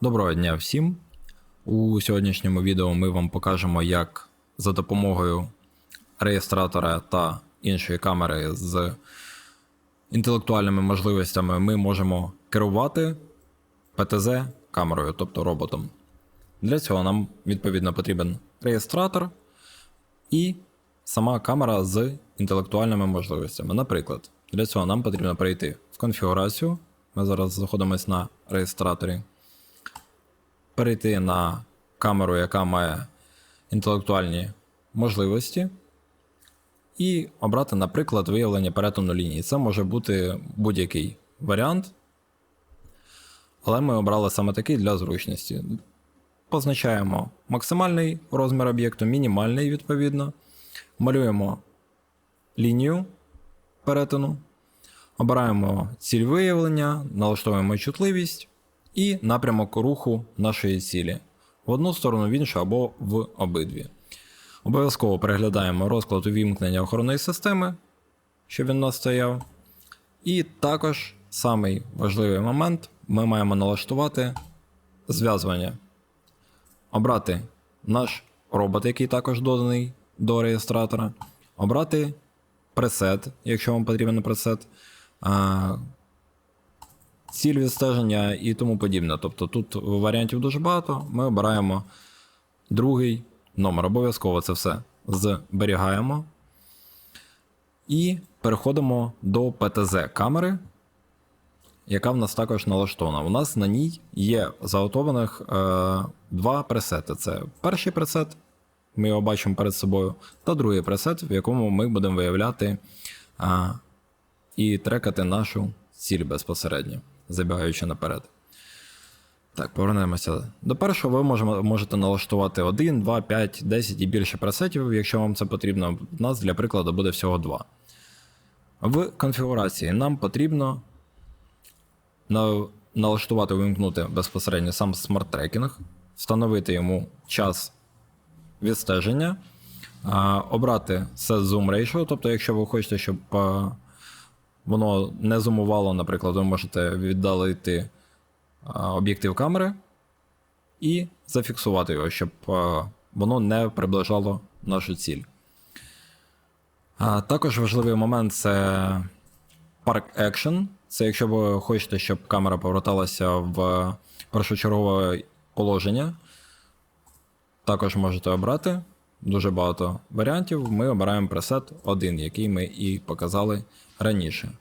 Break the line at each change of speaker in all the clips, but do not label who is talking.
Доброго дня всім! У сьогоднішньому відео ми вам покажемо, як за допомогою реєстратора та іншої камери з інтелектуальними можливостями ми можемо керувати ПТЗ камерою, тобто роботом. Для цього нам відповідно потрібен реєстратор і сама камера з інтелектуальними можливостями. Наприклад, для цього нам потрібно перейти в конфігурацію. Ми зараз знаходимося на реєстраторі. Перейти на камеру, яка має інтелектуальні можливості, і обрати, наприклад, виявлення перетину лінії. Це може бути будь-який варіант, але ми обрали саме такий для зручності. Позначаємо максимальний розмір об'єкту, мінімальний відповідно. Малюємо лінію перетину, обираємо ціль виявлення, налаштовуємо чутливість і напрямок руху нашої цілі в одну сторону, в іншу або в обидві. Обов'язково переглядаємо розклад увімкнення охоронної системи, щоб він нас стояв. І також самий важливий момент ми маємо налаштувати зв'язування. Обрати наш робот, який також доданий до реєстратора, обрати пресет, якщо вам потрібен пресет, ціль відстеження і тому подібне. Тобто тут варіантів дуже багато. Ми обираємо другий номер. Обов'язково це все зберігаємо. І переходимо до ПТЗ камери, яка в нас також налаштована. У нас на ній є заготованих е, два пресети. Це перший пресет, ми його бачимо перед собою, та другий пресет, в якому ми будемо виявляти а, і трекати нашу ціль безпосередньо, забігаючи наперед. Так, повернемося. До першого ви можемо, можете налаштувати 1, 2, 5, 10 і більше пресетів, якщо вам це потрібно. У нас для прикладу буде всього 2. В конфігурації нам потрібно налаштувати, вимкнути безпосередньо сам смарт-трекінг, встановити йому час відстеження, обрати Set Zoom Ratio, тобто, якщо ви хочете, щоб воно не зумувало, наприклад, ви можете віддалити об'єктив камери і зафіксувати його, щоб воно не приближало нашу ціль. Також важливий момент це Park Action. Це якщо ви хочете, щоб камера поверталася в першочергове положення. Також можете обрати дуже багато варіантів. Ми обираємо пресет 1, який ми і показали раніше.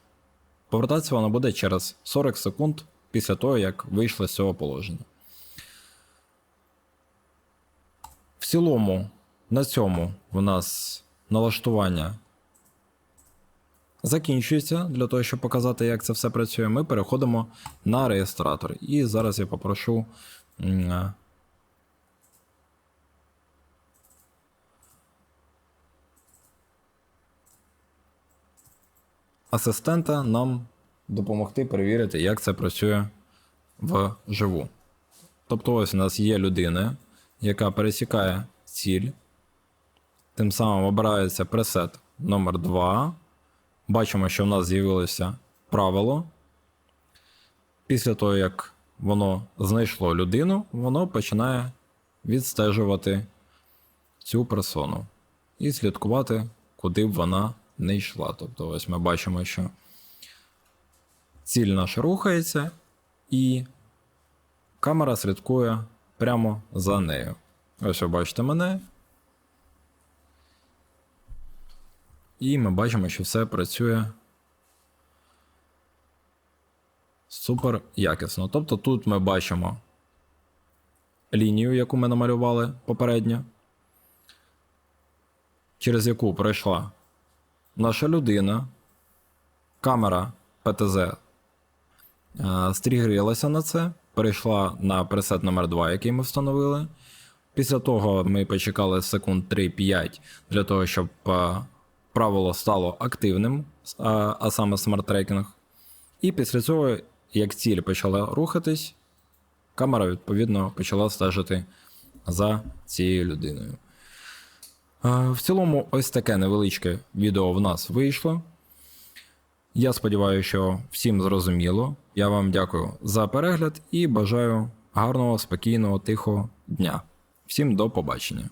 Повертатися воно буде через 40 секунд після того, як вийшло з цього положення. В цілому, на цьому у нас налаштування закінчується. Для того, щоб показати, як це все працює, ми переходимо на реєстратор. І зараз я попрошу. Асистента нам допомогти перевірити, як це працює вживу. Тобто, ось у нас є людина, яка пересікає ціль. Тим самим обирається пресет номер 2 Бачимо, що в нас з'явилося правило. Після того, як воно знайшло людину, воно починає відстежувати цю персону і слідкувати, куди б вона не йшла. Тобто, ось ми бачимо, що ціль наша рухається, і камера слідкує прямо за нею. Ось ви бачите мене. І ми бачимо, що все працює супер якісно. Тобто тут ми бачимо лінію, яку ми намалювали попередньо, через яку пройшла наша людина, камера ПТЗ е, стрігрілася на це, перейшла на пресет номер 2 який ми встановили. Після того ми почекали секунд 3-5 для того, щоб е, правило стало активним, а, а саме смарт-трекінг. І після цього, як ціль почала рухатись, камера відповідно почала стежити за цією людиною. А, в цілому, ось таке невеличке відео в нас вийшло. Я сподіваюся, що всім зрозуміло. Я вам дякую за перегляд і бажаю гарного, спокійного, тихого дня. Всім до побачення.